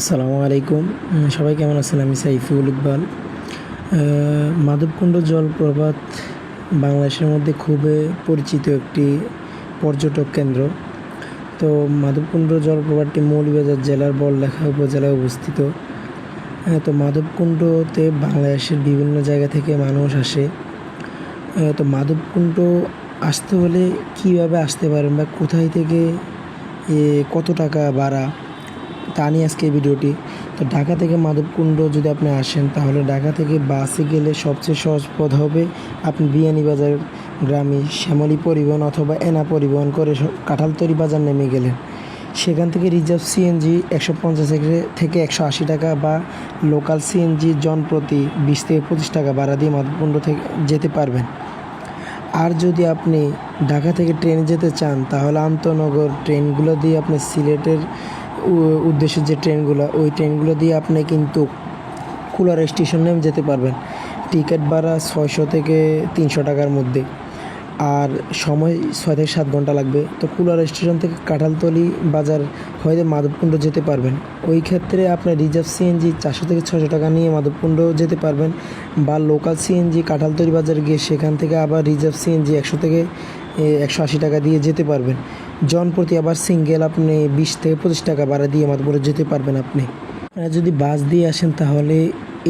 আসসালামু আলাইকুম। সবাই কেমন আছেন? আমি সাইফুল ইকবাল। মাধবকুণ্ড জলপ্রপাত বাংলাদেশের মধ্যে খুবই পরিচিত একটি পর্যটক কেন্দ্র। তো মাধবকুণ্ড জলপ্রপাতটি মৌলভীবাজার জেলার বড়লেখা উপজেলায় অবস্থিত। তো মাধবকুণ্ডতে বাংলাদেশের বিভিন্ন জায়গা থেকে মানুষ আসে। তো মাধবকুণ্ড আসতে হলে কীভাবে আসতে পারেন বা কোথায় থেকে কত টাকা ভাড়া? তা নিয়ে আজকে এই ভিডিওটি। তো ঢাকা থেকে মাধবকুণ্ড যদি আপনি আসেন, তাহলে ঢাকা থেকে বাসে গেলে সবচেয়ে সহজ পথ হবে আপনি বিয়ানীবাজার গ্রামে শ্যামলী পরিবহন অথবা এনা পরিবহন করে কাঁঠালতরি বাজার নেমে গেলেন। সেখান থেকে রিজার্ভ সিএনজি একশো পঞ্চাশ থেকে একশো আশি টাকা বা লোকাল সিএনজি জন প্রতি বিশ থেকে পঁচিশ টাকা ভাড়া দিয়ে মাধবকুণ্ড থেকে যেতে পারবেন। আর যদি আপনি ঢাকা থেকে ট্রেনে যেতে চান, তাহলে আন্তনগর ট্রেনগুলো দিয়ে আপনি সিলেটের উদ্দেশ্যে যে ট্রেনগুলো, ওই ট্রেনগুলো দিয়ে আপনি কিন্তু কুলার স্টেশন যেতে পারবেন। টিকিট ভাড়া ছয়শো থেকে তিনশো টাকার মধ্যে। আর সময় ছয় থেকে সাত ঘণ্টা লাগবে। তো কুলার স্টেশন থেকে কাঁঠালতলি বাজার হয়ে মাধবকুণ্ড যেতে পারবেন। ওই ক্ষেত্রে আপনার রিজার্ভ সিএনজি চারশো থেকে ছশো টাকা নিয়ে মাধবকুণ্ড যেতে পারবেন বা লোকাল সিএনজি কাঁঠালতলি বাজার গিয়ে সেখান থেকে আবার রিজার্ভ সিএনজি একশো থেকে একশো আশি টাকা দিয়ে যেতে পারবেন। জন প্রতি আবার সিঙ্গেল আপনি বিশ থেকে পঁচিশ টাকা ভাড়া দিয়ে মাধবপুরে যেতে পারবেন আপনি। যদি বাস দিয়ে আসেন তাহলে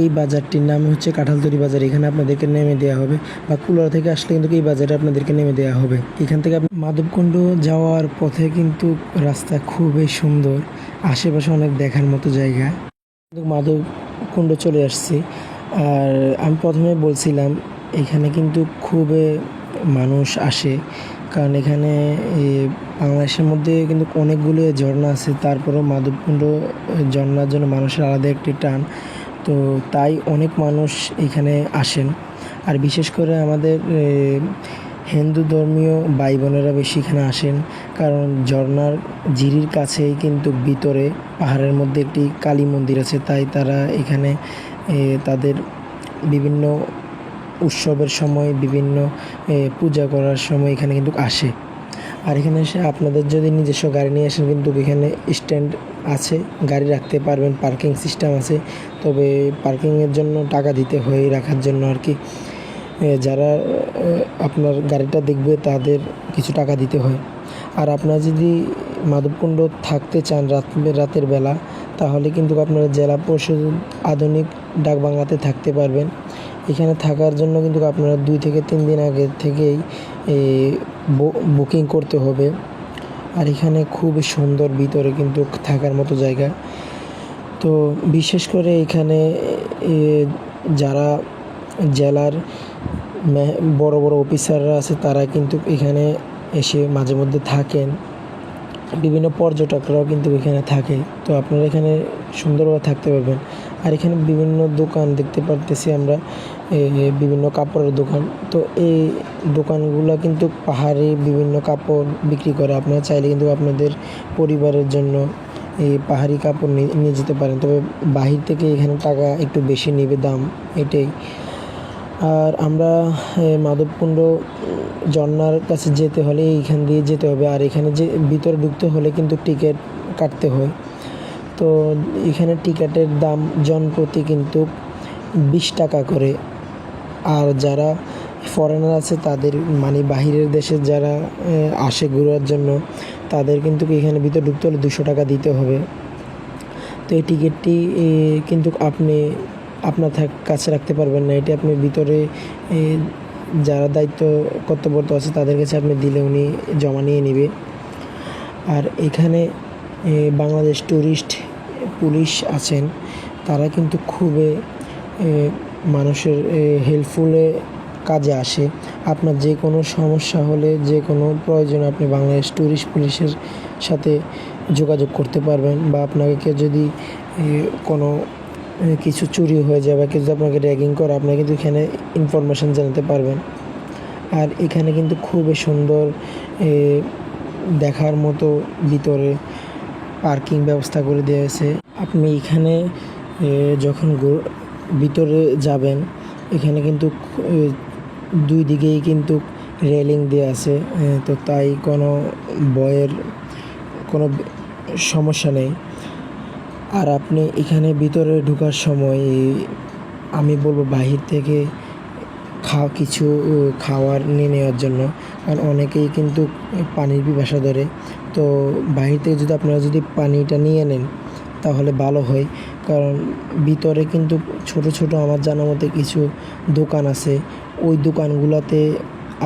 এই বাজারটির নাম হচ্ছে কাঁঠালতরি বাজার। এখানে আপনাদেরকে নেমে দেওয়া হবে বা কুলার থেকে আসলে কিন্তু এই বাজারে আপনাদেরকে নেমে দেওয়া হবে। এখান থেকে মাধবকুণ্ড যাওয়ার পথে কিন্তু রাস্তা খুবই সুন্দর। আশেপাশে অনেক দেখার মতো জায়গা। মাধবকুণ্ড চলে আসছি। আর আমি প্রথমে বলছিলাম, এখানে কিন্তু খুবই মানুষ আসে। কারণ এখানে বাংলাদেশের মধ্যে কিন্তু অনেকগুলো ঝর্ণা আছে। তারপরেও মাধবকুণ্ড ঝর্ণার জন্য মানুষের আলাদা একটি টান। তো তাই অনেক মানুষ এখানে আসেন। আর বিশেষ করে আমাদের হিন্দু ধর্মীয় ভাই বোনেরা বেশি এখানে আসেন। কারণ ঝর্ণার ঝিরির কাছেই কিন্তু ভিতরে পাহাড়ের মধ্যে একটি কালী মন্দির আছে। তাই তারা এখানে তাদের বিভিন্ন উৎসবের সময়, বিভিন্ন পূজা করার সময় এখানে কিন্তু আসে। আর এখানে এসে আপনাদের যদি নিজস্ব গাড়ি নিয়ে আসেন কিন্তু এখানে স্ট্যান্ড আছে, গাড়ি রাখতে পারবেন, পার্কিং সিস্টেম আছে। তবে পার্কিংয়ের জন্য টাকা দিতে হয়, রাখার জন্য আর কি। যারা আপনার গাড়িটা দেখবে তাদের কিছু টাকা দিতে হয়। আর আপনারা যদি মাধবকুণ্ড থাকতে চান রাত রাতের বেলা, তাহলে কিন্তু আপনারা জেলা পরিষদ আধুনিক ডাকবাংলাতে থাকতে পারবেন। এখানে থাকার জন্য কিন্তু আপনারা দুই থেকে তিন দিন আগে থেকেই বুকিং করতে হবে। আর এখানে খুবই সুন্দর ভিতরে কিন্তু থাকার মতো জায়গা। তো বিশেষ করে এখানে যারা জেলার বড় বড় অফিসাররা আছে, তারা কিন্তু এখানে এসে মাঝে মধ্যে থাকেন। বিভিন্ন পর্যটকরাও কিন্তু এখানে থাকে। তো আপনারা এখানে সুন্দরভাবে থাকতে পারবেন। আর এখানে বিভিন্ন দোকান দেখতে পারতেছি আমরা বিভিন্ন কাপড়ের দোকান। তো এই দোকানগুলো কিন্তু পাহাড়ে বিভিন্ন কাপড় বিক্রি করে। আপনারা চাইলে কিন্তু আপনাদের পরিবারের জন্য এই পাহাড়ি কাপড় নিয়ে যেতে পারেন। তবে বাহির থেকে এখানে টাকা একটু বেশি নেবে দাম এটাই। আর আমরা মাধবকুণ্ড উম, কাছে যেতে হলে এইখান দিয়ে যেতে হবে। আর এখানে যে ভিতরে ঢুকতে হলে কিন্তু টিকিট কাটতে হয়। তো এখানে টিকিটের দাম জন প্রতি কিন্তু বিশ টাকা করে। আর যারা ফরেনার আছে, তাদের মানে বাহিরের দেশে যারা আসে ঘোরার জন্য, তাদের কিন্তু এখানে ভিতরে ঢুকতে হলে দুশো টাকা দিতে হবে। তো এই টিকিটটি কিন্তু আপনি, আপনার কাছে রাখতে পারবেন না। এটি আপনি ভিতরে যারা দায়িত্ব কর্তব্যরত আছে, তাদের কাছে আপনি দিলে উনি জমা নিয়ে নেবে। আর এখানে বাংলাদেশ ট্যুরিস্ট পুলিশ আছেন, তারা কিন্তু খুবই মানুষের হেল্পফুলে কাজে আসে। আপনার যে কোনো সমস্যা হলে, যে কোনো প্রয়োজন আপনি বাংলাদেশ ট্যুরিস্ট পুলিশের সাথে যোগাযোগ করতে পারবেন বা আপনাকে যদি কোনো কিছু চুরি হয়ে যায় বা যদি আপনাকে র্যাগিং করে, আপনি কিন্তু এখানে ইনফরমেশান জানাতে পারবেন। আর এখানে কিন্তু খুবই সুন্দর দেখার মতো ভিতরে পার্কিং ব্যবস্থা করে দেওয়া হয়েছে। আপনি এখানে যখন ভিতরে যাবেন, এখানে কিন্তু দুই দিকেই কিন্তু রেলিং দিয়ে আছে তো তাই কোনো বয়ের কোনো সমস্যা নেই। আর আপনি এখানে ভিতরে ঢোকার সময়, আমি বলব বাহির থেকে খাওয়া কিছু খাওয়ার নিয়ে নেওয়ার জন্য, কারণ অনেকেই কিন্তু পানির পিপাসা ধরে। তো বাহির থেকে যদি আপনারা যদি পানিটা নিয়ে নেন তাহলে ভালো হয়। কারণ ভিতরে কিন্তু ছোট ছোট আমার জানা মতে কিছু দোকান আছে। ওই দোকানগুলোতে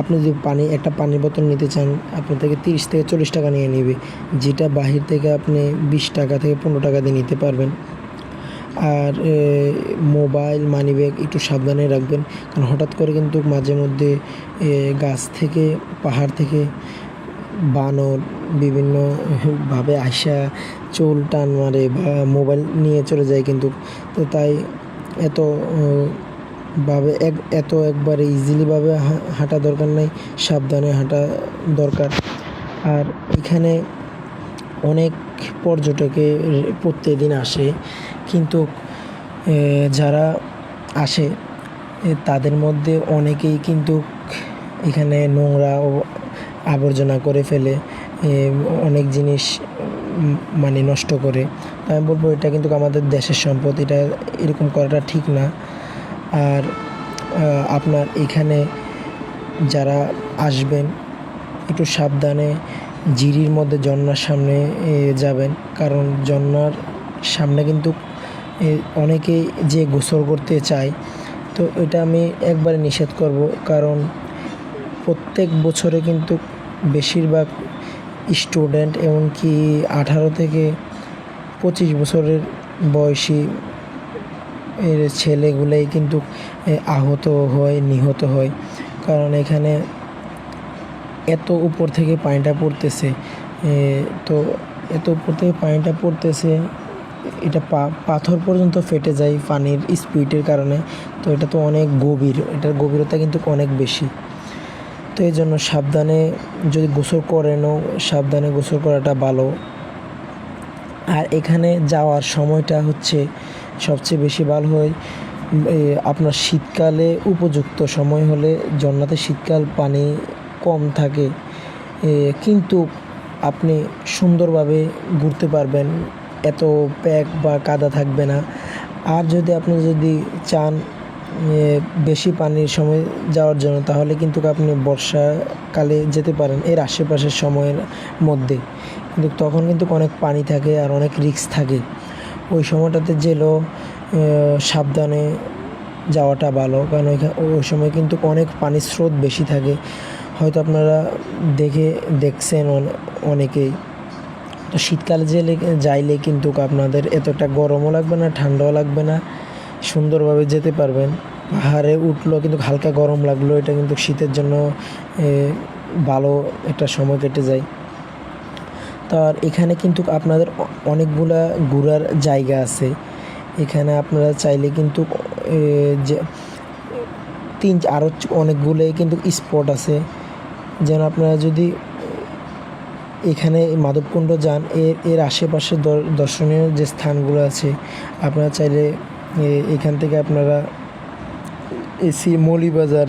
আপনি যদি পানি, একটা পানির বোতল নিতে চান, আপনার থেকে তিরিশ থেকে চল্লিশ টাকা নিয়ে নেবে। যেটা বাহির থেকে আপনি বিশ টাকা থেকে পনেরো টাকা দিয়ে নিতে পারবেন। আর মোবাইল মানি ব্যাগ একটু সাবধানে রাখবেন। কারণ হঠাৎ করে কিন্তু মাঝে মধ্যে গাছ থেকে, পাহাড় থেকে বানর বিভিন্ন ভাবে আসা চুল টান মারে বা মোবাইল নিয়ে চলে যায় কিন্তু তো তাই এত, ভাবে এক, এত একবারে ইজিলিভাবে হাঁটা দরকার নাই, সাবধানে হাঁটা দরকার। আর এখানে অনেক পর্যটকে প্রত্যেক দিন আসে কিন্তু যারা আসে তাদের মধ্যে অনেকেই কিন্তু এখানে নোংরা আবর্জনা করে ফেলে অনেক জিনিস মানে নষ্ট করে। আমি বলব, এটা কিন্তু আমাদের দেশের সম্পদ, এটা এরকম করাটা ঠিক না। আর আপনার এখানে যারা আসবেন, একটু সাবধানে জিরির মধ্যে জন্নার সামনে যাবেন। কারণ জন্নার সামনে কিন্তু অনেকেই যে গোসল করতে চায়, তো এটা আমি একবারে নিষেধ করব। কারণ প্রত্যেক বছরে কিন্তু বেশিরভাগ স্টুডেন্ট এমনকি আঠারো থেকে পঁচিশ বছরের বয়সী এর ছেলেগুলোই কিন্তু আহত হয়, নিহত হয়। কারণ এখানে এত উপর থেকে পানিটা পড়তেছে তো এত উপর থেকে পানিটা পড়তেছে, এটা পাথর পর্যন্ত ফেটে যায় পানির স্পিডের কারণে। তো এটা তো অনেক গভীর, এটার গভীরতা কিন্তু অনেক বেশি। তো এই জন্য সাবধানে যদি গোসল করেনও সাবধানে গোসল করাটা ভালো। আর এখানে যাওয়ার সময়টা হচ্ছে সবচেয়ে বেশি ভালো হয়। আপনার শীতকালে উপযুক্ত সময় হলে জন্নাতে শীতকাল পানি কম থাকে। কিন্তু আপনি সুন্দরভাবে ঘুরতে পারবেন, এত প্যাক বা কাদা থাকবে না। আর যদি আপনি যদি চান বেশি পানির সময় যাওয়ার জন্য, তাহলে কিন্তু আপনি বর্ষাকালে যেতে পারেন এর আশেপাশের সময়ের মধ্যে। কিন্তু তখন কিন্তু অনেক পানি থাকে আর অনেক রিস্ক থাকে। ওই সময়টাতে জেলো সাবধানে যাওয়াটা ভালো, কারণ ওই সময় কিন্তু অনেক পানির স্রোত বেশি থাকে। হয়তো আপনারা দেখে দেখছেন অনেকেই। তো শীতকালে জেলে যাইলে কিন্তু আপনাদের এতটা গরমও লাগবে না, ঠান্ডাও লাগবে না। সুন্দরভাবে যেতে পারবেন। পাহাড়ে উঠল কিন্তু হালকা গরম লাগল, এটা কিন্তু শীতের জন্য ভালো একটা সময় কেটে যায়। তো আর এখানে কিন্তু আপনাদের অনেকগুলা ঘোরার জায়গা আছে। এখানে আপনারা চাইলে কিন্তু যে, তিন আরও অনেকগুলোই কিন্তু স্পট আছে। যেন আপনারা যদি, এখানে মাধবকুণ্ড যান, এর এর আশেপাশে দর্শনীয় যে স্থানগুলো আছে, আপনারা চাইলে এখান থেকে আপনারা এসি মৌলিবাজার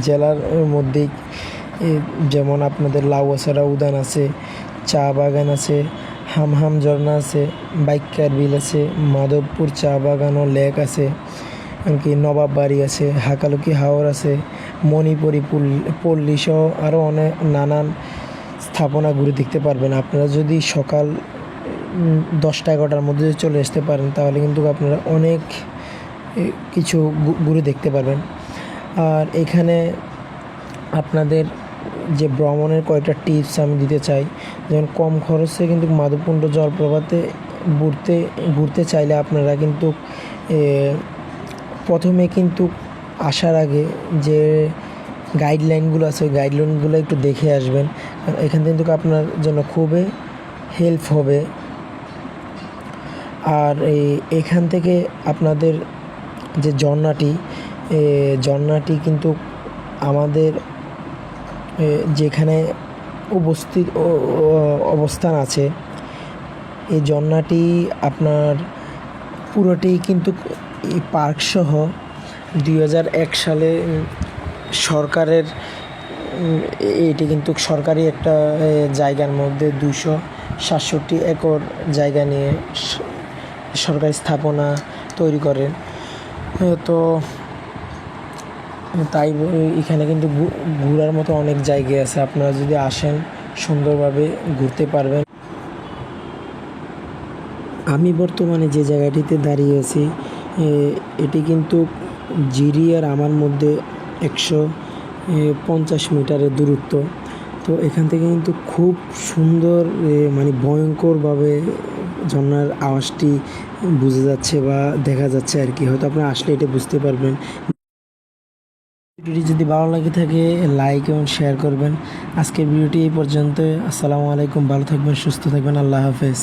জেলার মধ্যেই যেমন আপনাদের লাউয়াছাড়া উদ্যান আছে, চা বাগান আছে, হামহাম ঝর্ণা আছে বাইকার বিল আছে, মাধবপুর চা বাগান ও লেক আছে এমনকি নবাব বাড়ি আছে, হাকালুকি হাওর আছে, মণিপুরি পুল- পল্লী সহ আরও অনেক নানান স্থাপনা ঘুরে দেখতে পারবেন। আপনারা যদি সকাল দশটা এগারোটার মধ্যে যদি চলে আসতে পারেন, তাহলে কিন্তু আপনারা অনেক কিছু ঘুরে দেখতে পারবেন। আর এখানে আপনাদের যে ভ্রমণের কয়েকটা টিপস আমি দিতে চাই, যেমন কম খরচে কিন্তু মাধবকুণ্ড জলপ্রপাতে ঘুরতে ঘুরতে চাইলে আপনারা কিন্তু প্রথমে কিন্তু আসার আগে যে গাইডলাইনগুলো আছে, ওই গাইডলাইনগুলো একটু দেখে আসবেন। এখান থেকে কিন্তু আপনার জন্য খুবই হেল্প হবে। আর এই এখান থেকে আপনাদের যে ঝর্ণাটি ঝর্ণাটি কিন্তু আমাদের যেখানে উপস্থিত অবস্থান আছে, এই ঝর্ণাটি আপনার পুরোটি কিন্তু এই পার্ক সহ দুই হাজার এক সালে সরকারের এটি কিন্তু সরকারি একটা জায়গার মধ্যে দুশো সাতষট্টি একর জায়গা নিয়ে সরকারি স্থাপনা তৈরি করেন। তো তাই এখানে কিন্তু ঘোরার মতো অনেক জায়গা আছে। আপনারা যদি আসেন, সুন্দরভাবে ঘুরতে পারবেন। আমি বর্তমানে যে জায়গাটিতে দাঁড়িয়ে আছি এটি কিন্তু জিরি আর আমার মধ্যে একশো পঞ্চাশ মিটারের দূরত্ব। তো এখান থেকে কিন্তু খুব সুন্দর মানে ভয়ঙ্করভাবে ঝর্ণার আওয়াজটি বুঝে যাচ্ছে বা দেখা যাচ্ছে আর কি। হয়তো আপনারা আসলে এটা বুঝতে পারবেন। ভিডিওটি যদি ভালো লাগে থাকে লাইক এবং শেয়ার করবেন। আজকের ভিডিওটি এই পর্যন্ত আসসালামু আলাইকুম। ভালো থাকবেন, সুস্থ থাকবেন। আল্লাহ হাফেজ।